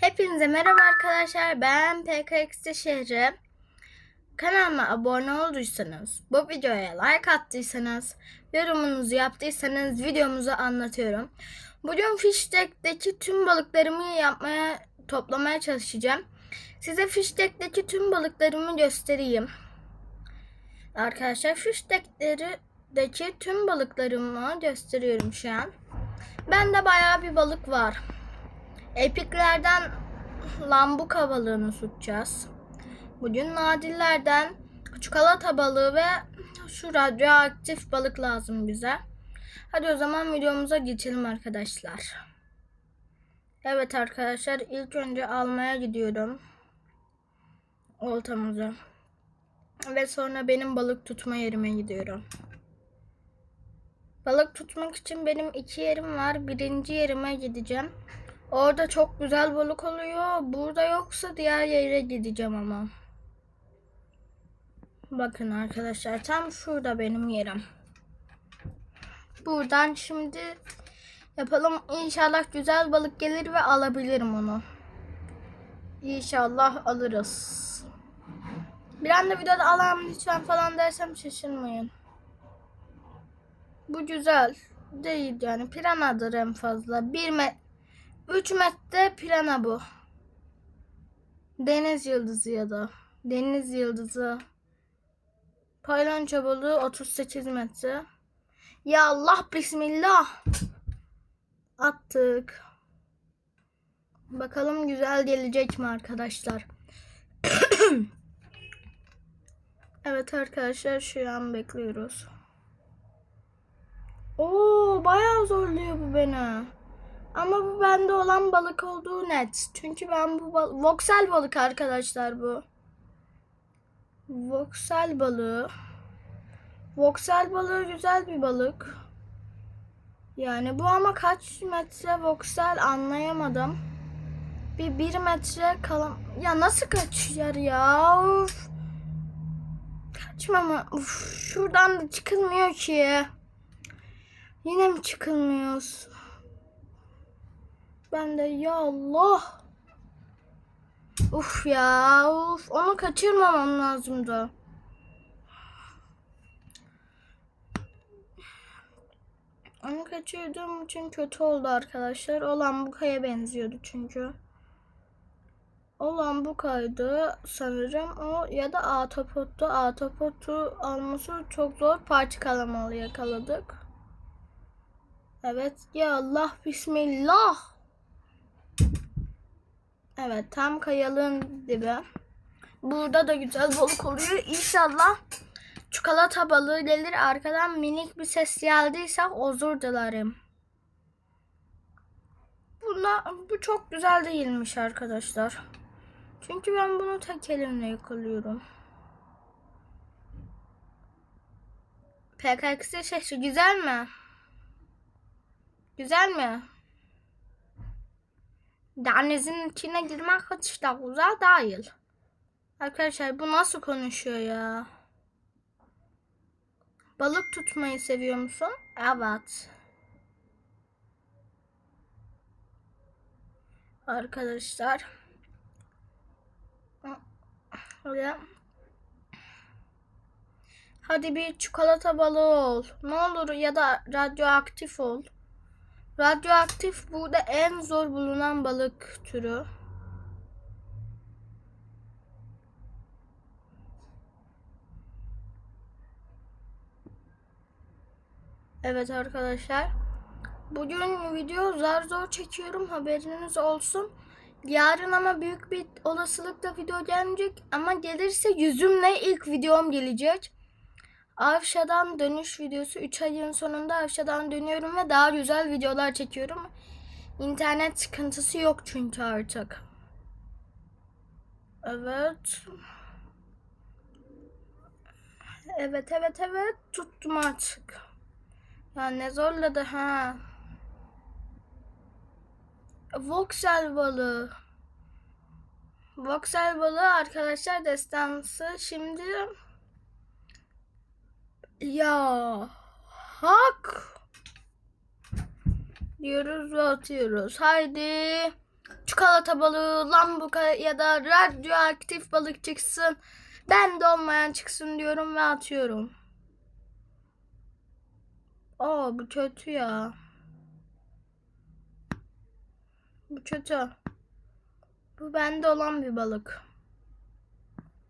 Hepinize merhaba arkadaşlar. Ben PKX'de şehri. Kanalıma abone olduysanız, bu videoya like attıysanız, yorumunuzu yaptıysanız videomuzu anlatıyorum. Bugün Fishdeck'teki tüm balıklarımı yapmaya, toplamaya çalışacağım. Size Fishdeck'teki tüm balıklarımı göstereyim. Arkadaşlar Fishdeck'lerdeki tüm balıklarımı gösteriyorum şu an. Bende bayağı bir balık var. Epiklerden lambuka balığını tutacağız. Bugün nadirlerden çikolata balığı ve şu radyoaktif balık lazım bize. Hadi o zaman videomuza geçelim arkadaşlar. Evet arkadaşlar ilk önce almaya gidiyorum. Oltamızı. Ve sonra benim balık tutma yerime gidiyorum. Balık tutmak için benim iki yerim var. Birinci yerime gideceğim. Orada çok güzel balık oluyor. Burada yoksa diğer yere gideceğim ama. Bakın arkadaşlar tam şurada benim yerim. Buradan şimdi yapalım. İnşallah güzel balık gelir ve alabilirim onu. İnşallah alırız. Bir anda videoda alalım lütfen falan dersem şaşırmayın. Bu güzel değil yani piranadır en fazla. 1 met 3 metre pirana bu. Deniz yıldızı ya da deniz yıldızı. Paylonça balığı 38 metre. Ya Allah bismillah. Attık. Bakalım güzel gelecek mi arkadaşlar? evet arkadaşlar şu an bekliyoruz. Oo bayağı zorluyor bu beni. Ama bu bende olan balık olduğu net. Çünkü ben bu bal Voxel balık arkadaşlar bu. Voxel balığı. Voxel balığı güzel bir balık. Yani bu ama kaç metre voxel anlayamadım. Bir bir metre kalan... Ya nasıl kaçıyor ya? Uf. Kaçmama. Uf. Şuradan da çıkılmıyor ki. Yine mi çıkılmıyoruz? Ben de ya Allah. Uf ya uf. Onu kaçırmamam lazımdı. Onu kaçırdığım için kötü oldu arkadaşlar. Olan bu kaya benziyordu çünkü. Olan bu kaydı sanırım o ya da atopottu. Atopotu alması çok zor. Partikalamalı yakaladık. Evet ya Allah bismillah. Evet tam kayalığın dibi. Burada da güzel balık oluyor. İnşallah çikolata balığı gelir. Arkadan minik bir ses geldiyse özür dilerim. Buna, bu çok güzel değilmiş arkadaşlar. Çünkü ben bunu tek elimle yakalıyorum. PKX sesi güzel mi? Güzel mi? Denizin içine girmek hiç de güzel değil. Arkadaşlar bu nasıl konuşuyor ya? Balık tutmayı seviyor musun? Evet. Arkadaşlar. Ya. Hadi bir çikolata balığı ol. Ne olur ya da radyoaktif ol. Radyoaktif burada en zor bulunan balık türü. Evet arkadaşlar. Bugün video zar zor çekiyorum haberiniz olsun. Yarın ama büyük bir olasılıkla video gelmeyecek ama gelirse yüzümle ilk videom gelecek. Avşa'dan dönüş videosu 3 ayın sonunda Avşa'dan dönüyorum ve daha güzel videolar çekiyorum. İnternet sıkıntısı yok çünkü artık. Evet. Evet evet evet tuttum artık. Ya ne zorladı ha. Voxel balığı. Voxel balığı arkadaşlar destansı. Şimdi ya hak diyoruz ve atıyoruz. Haydi. çikolata balığı, lambuka ya da radyoaktif balık çıksın. Ben de olmayan çıksın diyorum ve atıyorum. Aa bu kötü ya. Bu kötü. Bu bende olan bir balık.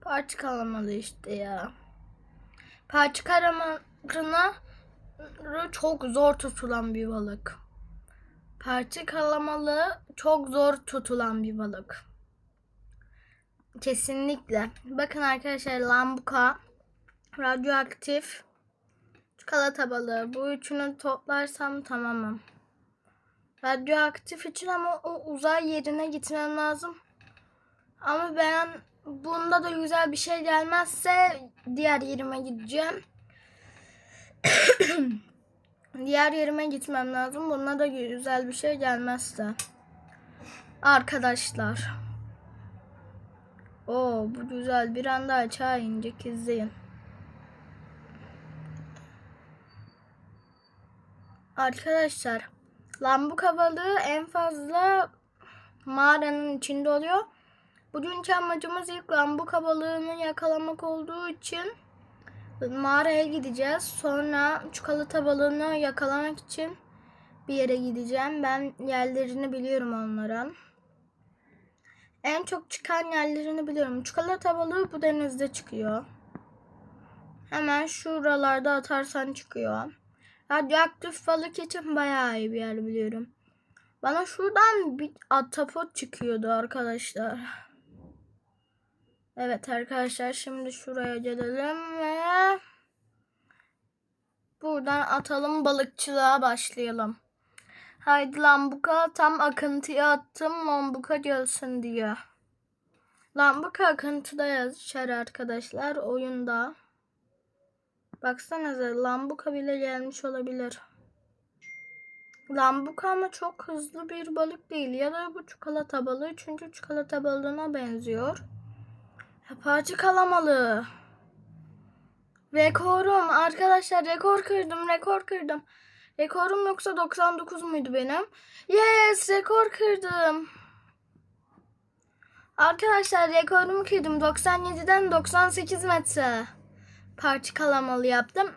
Parça kalamalı işte ya. Parça karamarına çok zor tutulan bir balık. Parça kalamalı çok zor tutulan bir balık. Kesinlikle. Bakın arkadaşlar lambuka, radyoaktif, çikolata balığı. Bu üçünü toplarsam tamamım. Radyoaktif için ama o uzay yerine gitmem lazım. Ama ben bunda da güzel bir şey gelmezse diğer yerime gideceğim. diğer yerime gitmem lazım. Bunda da güzel bir şey gelmezse. Arkadaşlar. Oo bu güzel. Bir anda aşağı inecek izleyin. Arkadaşlar lambuka balığı en fazla mağaranın içinde oluyor. Bugünkü amacımız ilk lambuka balığını yakalamak olduğu için mağaraya gideceğiz. Sonra çikolata balığını yakalamak için bir yere gideceğim. Ben yerlerini biliyorum onların. En çok çıkan yerlerini biliyorum. Çikolata balığı bu denizde çıkıyor. Hemen şuralarda atarsan çıkıyor. Radyoaktif balık için bayağı iyi bir yer biliyorum. Bana şuradan bir atapot çıkıyordu arkadaşlar. Evet arkadaşlar şimdi şuraya gelelim ve buradan atalım balıkçılığa başlayalım. Haydi lambuka tam akıntıya attım lambuka gelsin diye. Lambuka akıntıda yaşar arkadaşlar oyunda. Baksanıza lambuka bile gelmiş olabilir. Lambuka ama çok hızlı bir balık değil. Ya da bu çikolata balığı çünkü çikolata balığına benziyor. Parça kalamalı. Rekorum arkadaşlar rekor kırdım rekor kırdım. Rekorum yoksa 99 muydu benim? Yes rekor kırdım. Arkadaşlar rekorumu kırdım. 97'den 98 metre. Parça kalamalı yaptım.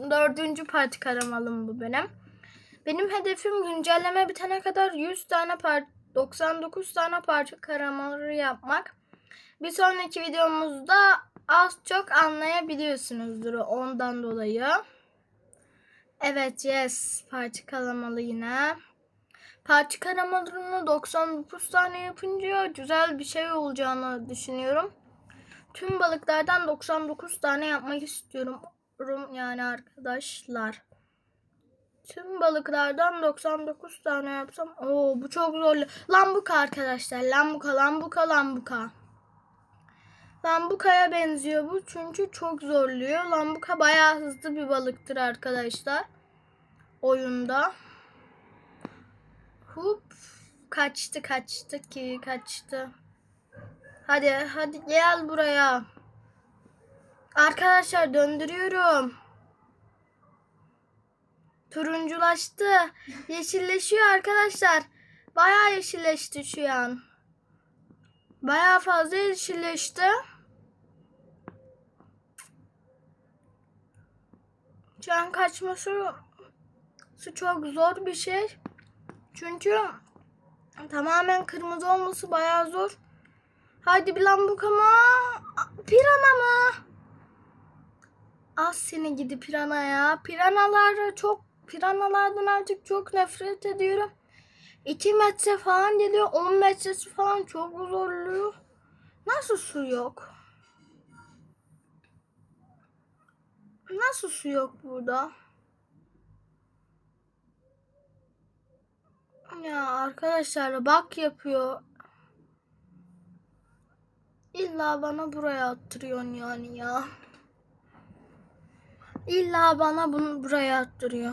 14. parça kalamalım bu benim. Benim hedefim güncelleme bitene kadar 100 tane par 99 tane parça karamaları yapmak. Bir sonraki videomuzda az çok anlayabiliyorsunuzdur ondan dolayı. Evet yes parça kalamalı yine. Parça karamalarını 99 tane yapınca güzel bir şey olacağını düşünüyorum. Tüm balıklardan 99 tane yapmak istiyorum yani arkadaşlar. Tüm balıklardan 99 tane yapsam. Oo bu çok zor. Lambuka arkadaşlar. Lambuka, lambuka, lambuka. Lambuka'ya benziyor bu çünkü çok zorluyor. Lambuka bayağı hızlı bir balıktır arkadaşlar. Oyunda. Hup. Kaçtı kaçtı ki kaçtı. Hadi hadi gel buraya. Arkadaşlar döndürüyorum. Turunculaştı. Yeşilleşiyor arkadaşlar. Bayağı yeşilleşti şu an. Bayağı fazla yeşilleşti. Şu an kaçması çok zor bir şey. Çünkü tamamen kırmızı olması bayağı zor. Hadi bir lambuka mı? Pirana mı? Az seni gidi pirana ya. Piranalar çok piranalardan artık çok nefret ediyorum. 2 metre falan geliyor. 10 metresi falan çok zorluyor. Nasıl su yok? Nasıl su yok burada? Ya arkadaşlar bak yapıyor. İlla bana buraya attırıyorsun yani ya. İlla bana bunu buraya attırıyor.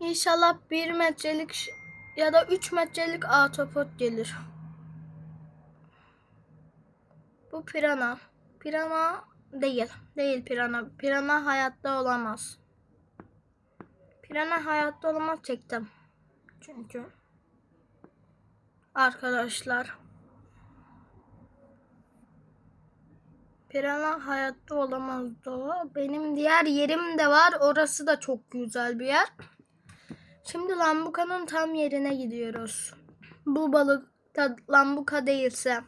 İnşallah bir metrelik ya da 3 metrelik atopot gelir. Bu pirana. Pirana değil. Değil pirana. Pirana hayatta olamaz. Pirana hayatta olamaz çektim. Çünkü Arkadaşlar. Pirana hayatta olamazdı o. Benim diğer yerim de var. Orası da çok güzel bir yer. Şimdi Lambuka'nın tam yerine gidiyoruz. Bu balık da Lambuka değilse.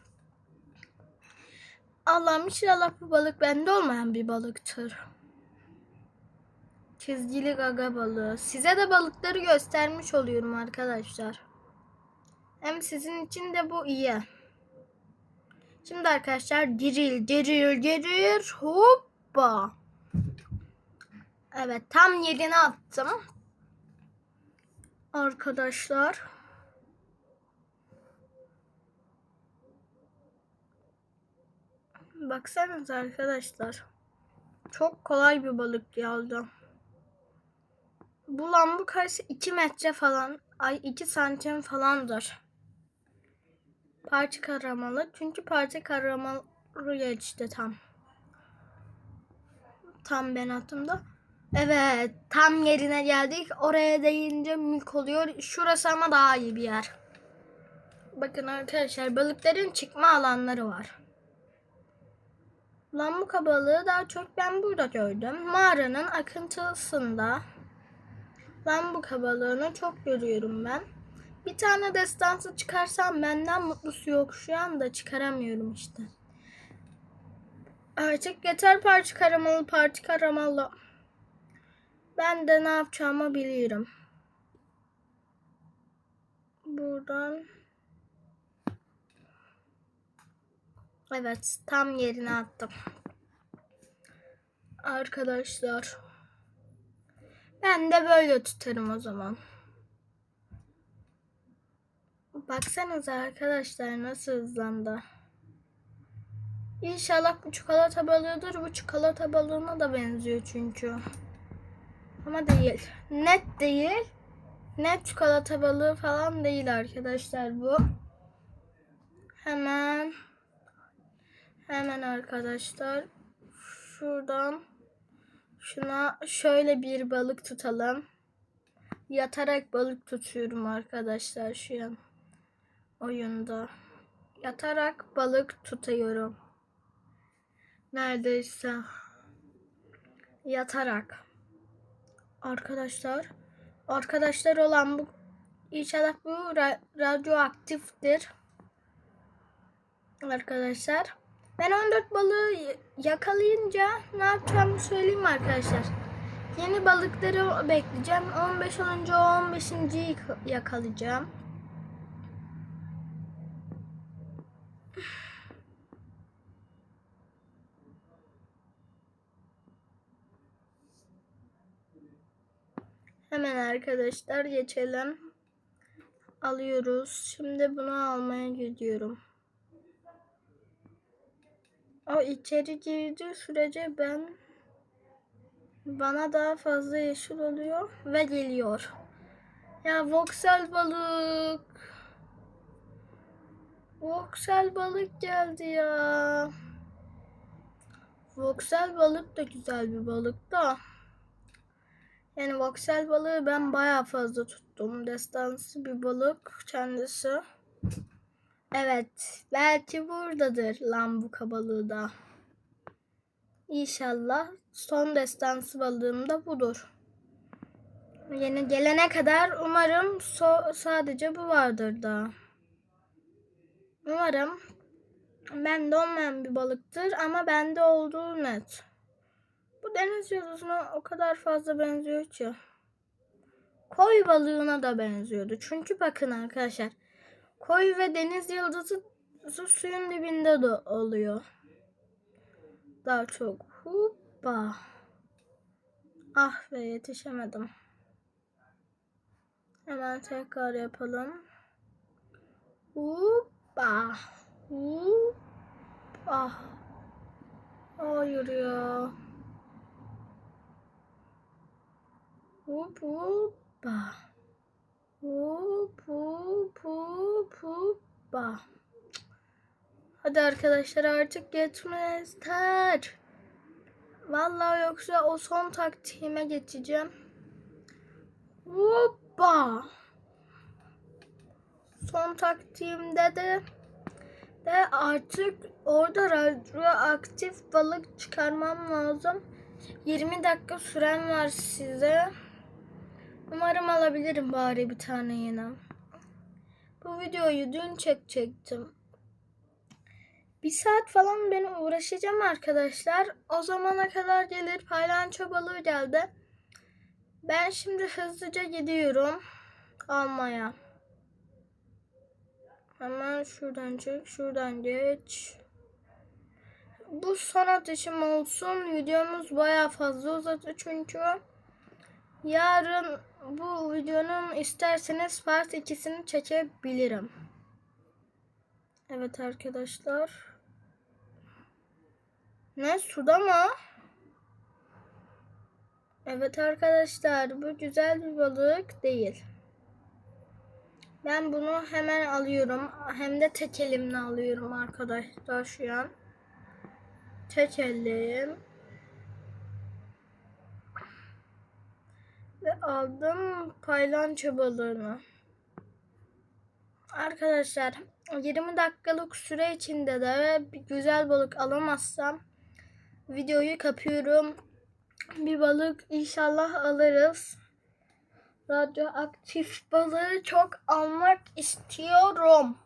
Allah'ım inşallah bu balık bende olmayan bir balıktır. Çizgili gaga balığı. Size de balıkları göstermiş oluyorum arkadaşlar. Hem sizin için de bu iyi. Şimdi arkadaşlar diril diril diril hoppa. Evet tam yerine attım. Arkadaşlar. Baksanıza arkadaşlar. Çok kolay bir balık geldi. Bu lambu karşı 2 metre falan. Ay 2 santim falandır. Parça karamalı. Çünkü parça karamalı geçti tam. Tam ben attığımda. Evet tam yerine geldik. Oraya değince mülk oluyor. Şurası ama daha iyi bir yer. Bakın arkadaşlar balıkların çıkma alanları var. Lambuka balığı daha çok ben burada gördüm. Mağaranın akıntısında lambuka balığını çok görüyorum ben. Bir tane destansı çıkarsam benden mutlusu yok. Şu anda çıkaramıyorum işte. Artık yeter parça karamalı parça karamalı. Ben de ne yapacağımı biliyorum. Buradan Evet, tam yerine attım. Arkadaşlar. Ben de böyle tutarım o zaman. Baksanıza arkadaşlar nasıl hızlandı. İnşallah bu çikolata balığıdır. Bu çikolata balığına da benziyor çünkü. Ama değil. Net değil. Net çikolata balığı falan değil arkadaşlar bu. Hemen hemen arkadaşlar şuradan şuna şöyle bir balık tutalım. Yatarak balık tutuyorum arkadaşlar şu an oyunda. Yatarak balık tutuyorum. Neredeyse yatarak. Arkadaşlar arkadaşlar olan bu inşallah bu ra- radyoaktiftir. Arkadaşlar ben 14 balığı yakalayınca ne yapacağımı söyleyeyim arkadaşlar. Yeni balıkları bekleyeceğim. 15 olunca o 15.yi yaka- yakalayacağım. Hemen arkadaşlar geçelim. Alıyoruz. Şimdi bunu almaya gidiyorum. O içeri girdiği sürece ben bana daha fazla yeşil oluyor ve geliyor. Ya voksel balık. Voksel balık geldi ya. Voksel balık da güzel bir balık da. Yani voksel balığı ben bayağı fazla tuttum. Destansı bir balık kendisi. Evet, belki buradadır lambuka balığı da. İnşallah son destansı balığım da budur. Yeni gelene kadar umarım so- sadece bu vardır da. Umarım bende olmayan bir balıktır ama bende olduğu net. Bu deniz yıldızına o kadar fazla benziyor ki. Koy balığına da benziyordu. Çünkü bakın arkadaşlar. Koy ve deniz yıldızı su suyun dibinde de oluyor. Daha çok. Hoppa. Ah be yetişemedim. Hemen tekrar yapalım. Hoppa. Hoppa. Hayır ya. Hop hoppa. Hop hop hop hoppa. Hadi arkadaşlar artık geçmezler. Vallahi yoksa o son taktiğime geçeceğim. Hoppa. son taktiğimde de de artık orada radyoaktif balık çıkarmam lazım. 20 dakika süren var size. Umarım alabilirim bari bir tane yine. Bu videoyu dün çekecektim. Bir saat falan ben uğraşacağım arkadaşlar. O zamana kadar gelir paylanço balığı geldi. Ben şimdi hızlıca gidiyorum almaya. Hemen şuradan çık, şuradan geç. Bu son atışım olsun. Videomuz baya fazla uzadı çünkü. Yarın bu videonun isterseniz part 2'sini çekebilirim. Evet arkadaşlar. Ne suda mı? Evet arkadaşlar bu güzel bir balık değil. Ben bunu hemen alıyorum. Hem de tek elimle alıyorum arkadaşlar şu an. Tek elim. Aldım paylanço balığını. Arkadaşlar 20 dakikalık süre içinde de güzel balık alamazsam videoyu kapıyorum. Bir balık inşallah alırız. Radyoaktif balığı çok almak istiyorum.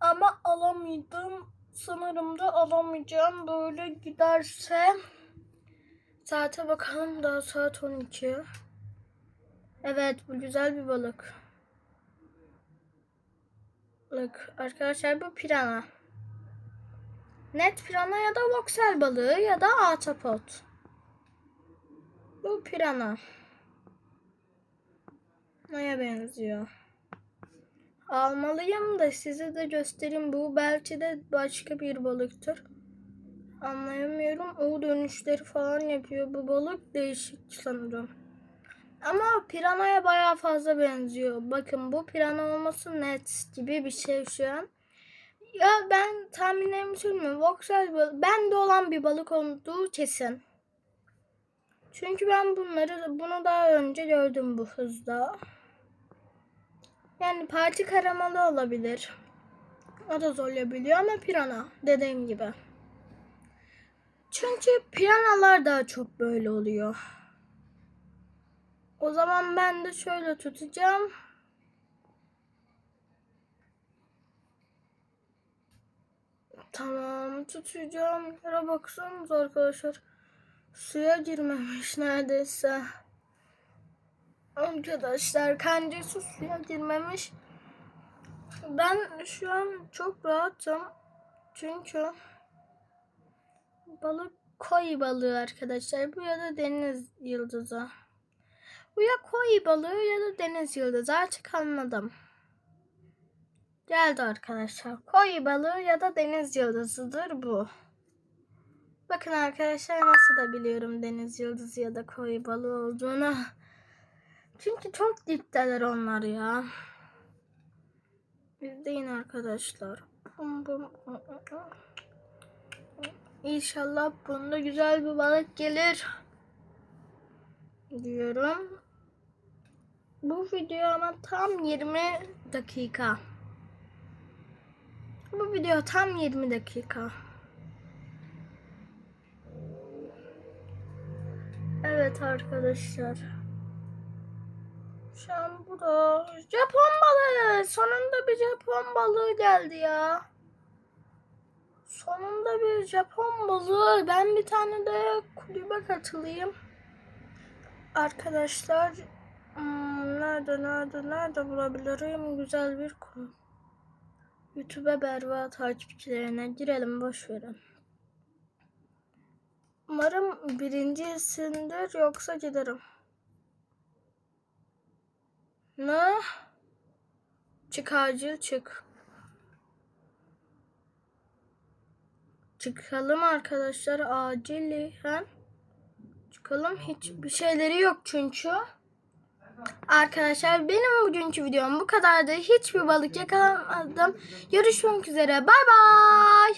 Ama alamadım. Sanırım da alamayacağım. Böyle giderse saate bakalım daha saat 12. Evet bu güzel bir balık. Balık. Arkadaşlar bu pirana. Net pirana ya da voksel balığı ya da ahtapot. Bu pirana. Neye benziyor? Almalıyım da size de göstereyim. Bu belki de başka bir balıktır. Anlayamıyorum. O dönüşleri falan yapıyor. Bu balık değişik sanırım. Ama piranaya baya fazla benziyor. Bakın bu pirana olması net gibi bir şey şu an. Ya ben tahminlerimi söylemiyorum. Voxel. Bende olan bir balık olduğu kesin. Çünkü ben bunları bunu daha önce gördüm bu hızda. Yani parti karamalı olabilir. O da zorlayabiliyor ama pirana dediğim gibi. Çünkü piranalar daha çok böyle oluyor. O zaman ben de şöyle tutacağım. Tamam tutacağım. Yere baksanız arkadaşlar. Suya girmemiş neredeyse. Arkadaşlar kancası suya girmemiş. Ben şu an çok rahatım. Çünkü balık koy balığı arkadaşlar. Bu ya da deniz yıldızı. Bu ya koy balığı ya da deniz yıldızı. Artık anladım. Geldi arkadaşlar. Koy balığı ya da deniz yıldızıdır bu. Bakın arkadaşlar nasıl da biliyorum deniz yıldızı ya da koy balığı olduğunu. Çünkü çok dipteler onlar ya. İzleyin arkadaşlar. Bum bum. İnşallah bunda güzel bir balık gelir. Diyorum. Bu video ama tam 20 dakika. Bu video tam 20 dakika. Evet arkadaşlar. Şu an burada Japon balığı. Sonunda bir Japon balığı geldi ya. Sonunda bir Japon balığı. Ben bir tane de kulübe katılayım. Arkadaşlar hmm, nerede nerede nerede bulabilirim güzel bir kulüp. YouTube'a berba takipçilerine girelim boş verin. Umarım birincisindir yoksa giderim. Ne? Çık acil çık. Çıkalım arkadaşlar acilen. Çıkalım hiçbir şeyleri yok çünkü. Arkadaşlar benim bugünkü videom bu kadardı. Hiçbir balık yakalamadım. Görüşmek üzere. Bay bay.